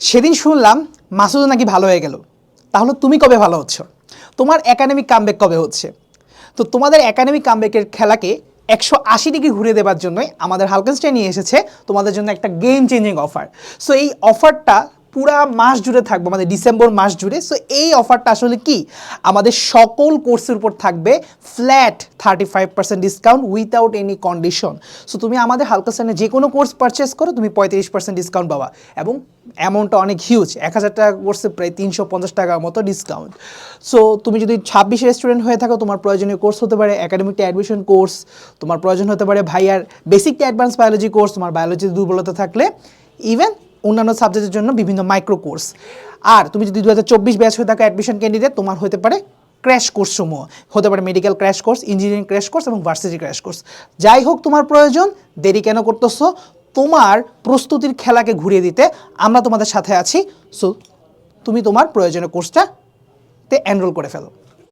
সেদিন শুনলাম মাসুদ নাকি ভালো হয়ে গেল। তাহলে তুমি কবে ভালো হচ্ছ? তোমার একাডেমিক কামব্যাক কবে হচ্ছে? তো তোমাদের একাডেমিক কামব্যাকের খেলাকে একশো আশি ডিগ্রি ঘুরে দেওয়ার জন্যই আমাদের হালকেন্সটাই নিয়ে এসেছে তোমাদের জন্য একটা গেম চেঞ্জিং অফার সো এই অফারটা পুরা মাস জুড়ে থাকবে আমাদের ডিসেম্বর মাস জুড়ে। সো এই অফারটা আসলে কি? আমাদের সকল কোর্সের উপর থাকবে flat thirty five percent discount without any condition so তুমি আমাদের হালকাস্টানে যে কোনো কোর্স পারচেস করো, তুমি পঁয়ত্রিশ পার্সেন্ট ডিসকাউন্ট পাবা। এবং অ্যামাউন্টটা অনেক হিউজ এক হাজার টাকা কোর্সে প্রায় তিনশো পঞ্চাশ টাকার মতো ডিসকাউন্ট সো তুমি যদি ছাব্বিশের স্টুডেন্ট হয়ে থাকো, তোমার প্রয়োজনীয় কোর্স হতে পারে একাডেমিক অ্যাডমিশন কোর্স তোমার প্রয়োজন হতে পারে ভাইয়ার বেসিক অ্যাডভান্স বায়োলজি কোর্স তোমার বায়োলজিতে দুর্বলতা থাকলে ইভেন অন্যান্য সাবজেক্টের জন্য বিভিন্ন মাইক্রো কোর্স আর তুমি যদি দু হাজার চব্বিশ ব্যাচ হয়ে থাকো অ্যাডমিশন ক্যান্ডিডেট তোমার হতে পারে ক্র্যাশ কোর্স সমূহ। হতে পারে medical crash course engineering crash course এবং ভার্সিটি ক্র্যাশ কোর্স যাই হোক তোমার প্রয়োজন, দেরি কেন করতেছো? তোমার প্রস্তুতির খেলাকে ঘুরিয়ে দিতে আমরা তোমাদের সাথে আছি। সো তুমি তোমার প্রয়োজনীয় কোর্সটাতে এনরোল করে ফেলো।